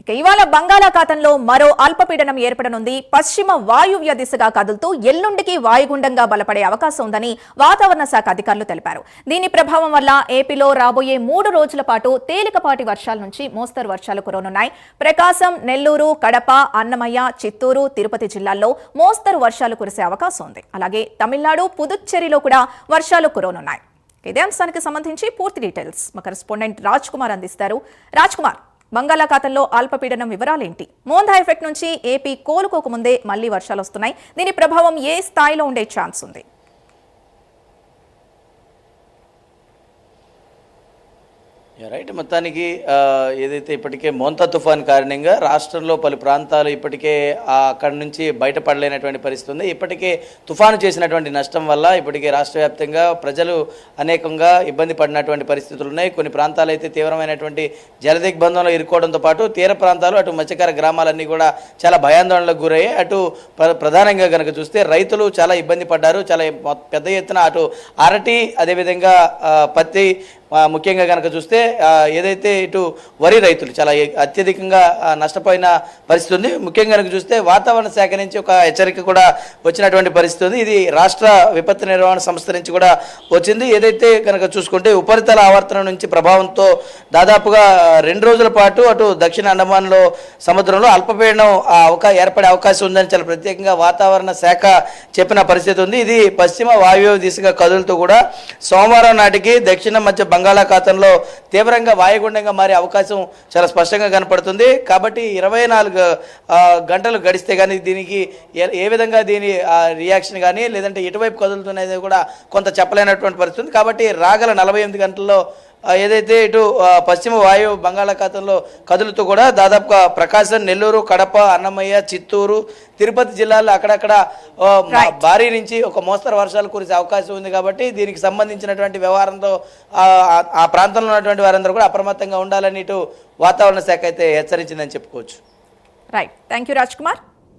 ఇక ఇవాళ బంగాళాఖాతంలో మరో అల్పపీడనం ఏర్పడనుంది. పశ్చిమ వాయువ్య దిశగా కదులుతూ ఎల్లుండికి వాయుగుండంగా బలపడే అవకాశం ఉందని వాతావరణ శాఖ అధికారులు తెలిపారు. దీని ప్రభావం వల్ల ఏపీలో రాబోయే మూడు రోజుల పాటు తేలికపాటి వర్షాల నుంచి మోస్తరు వర్షాలు కురవనున్నాయి. ప్రకాశం నెల్లూరు కడప అన్నమయ్య చిత్తూరు తిరుపతి జిల్లాల్లో మోస్తరు వర్షాలు కురిసే అవకాశం ఉంది. అలాగే తమిళనాడు పుదుచ్చేరిలో కూడా వర్షాలు కురవనున్నాయి. ఇదే అంశానికి సంబంధించి పూర్తి డీటెయిల్స్ మా కరెస్పాండెంట్ రాజ్ కుమార్ అందిస్తారు. రాజ్ కుమార్. బంగాళాఖాతంలో అల్పపీడనం వివరాలేంటి? మోందా ఎఫెక్ట్ నుంచి ఏపీ కోలుకోకముందే మళ్ళీ వర్షాలు వస్తున్నాయి దీని ప్రభావం ఏ స్థాయిలో ఉండే ఛాన్స్ ఉంది రైట్ మొత్తానికి ఏదైతే ఇప్పటికే మోంతా తుఫాన్ కారణంగా రాష్ట్రంలో పలు ప్రాంతాలు ఇప్పటికే అక్కడి నుంచి బయటపడలేనటువంటి పరిస్థితి ఉంది. ఇప్పటికే తుఫాను చేసినటువంటి నష్టం వల్ల ఇప్పటికే రాష్ట్ర వ్యాప్తంగా ప్రజలు అనేకంగా ఇబ్బంది పడినటువంటి పరిస్థితులు ఉన్నాయి. కొన్ని ప్రాంతాలు అయితే తీవ్రమైనటువంటి జలదిగ్బంధంలో ఇరుక్కోవడంతో పాటు తీర ప్రాంతాలు అటు మత్స్యకార గ్రామాలన్నీ కూడా చాలా భయాందోళనలకు గురయ్యాయి. అటు ప్ర- ప్రధానంగా కనుక చూస్తే రైతులు చాలా ఇబ్బంది పడ్డారు. చాలా పెద్ద ఎత్తున అటు అరటి అదేవిధంగా పత్తి ముఖ్యంగా కనుక చూస్తే ఏదైతే ఇటు వరి రైతులు చాలా అత్యధికంగా నష్టపోయిన పరిస్థితి ఉంది. ముఖ్యంగా కనుక చూస్తే వాతావరణ శాఖ నుంచి ఒక హెచ్చరిక కూడా వచ్చినటువంటి పరిస్థితి ఉంది. ఇది రాష్ట్ర విపత్తు నిర్వహణ సంస్థ నుంచి కూడా వచ్చింది. ఏదైతే కనుక చూసుకుంటే ఉపరితల ఆవర్తనం నుంచి ప్రభావంతో దాదాపుగా రెండు రోజుల పాటు అటు దక్షిణ అండమాన్లో సముద్రంలో అల్పపీడనం అవకా ఏర్పడే అవకాశం ఉందని చాలా ప్రత్యేకంగా వాతావరణ శాఖ చెప్పిన పరిస్థితి ఉంది. ఇది పశ్చిమ వాయువ్య దిశగా కదులుతూ కూడా సోమవారం నాటికి దక్షిణ మధ్య బంగాళాఖాతంలో తీవ్రంగా వాయుగుండంగా మారే అవకాశం చాలా స్పష్టంగా కనపడుతుంది. కాబట్టి ఇరవై నాలుగు గంటలు గడిస్తే కానీ దీనికి ఏ- ఏ విధంగా దీని రియాక్షన్ కానీ లేదంటే ఎటువైపు కదులుతున్నది కూడా కొంత చెప్పలేనటువంటి పరిస్థితి కాబట్టి రాగల నలభై ఎనిమిది గంటల్లో ఏదైతే ఇటు పశ్చిమ వాయు బంగాళాఖాతంలో కదులుతూ కూడా దాదాపుగా ప్రకాశం నెల్లూరు కడప అన్నమయ్య చిత్తూరు తిరుపతి జిల్లాల్లో అక్కడక్కడ భారీ నుంచి ఒక మోస్తరు వర్షాలు కురిసే అవకాశం ఉంది కాబట్టి దీనికి సంబంధించినటువంటి వ్యవహారంతో ఆ, ఆ- ఆ ప్రాంతంలో ఉన్నటువంటి వారందరూ కూడా అప్రమత్తంగా ఉండాలని ఇటు వాతావరణ శాఖ అయితే హెచ్చరించిందని చెప్పుకోవచ్చు. Right thank you Raj Kumar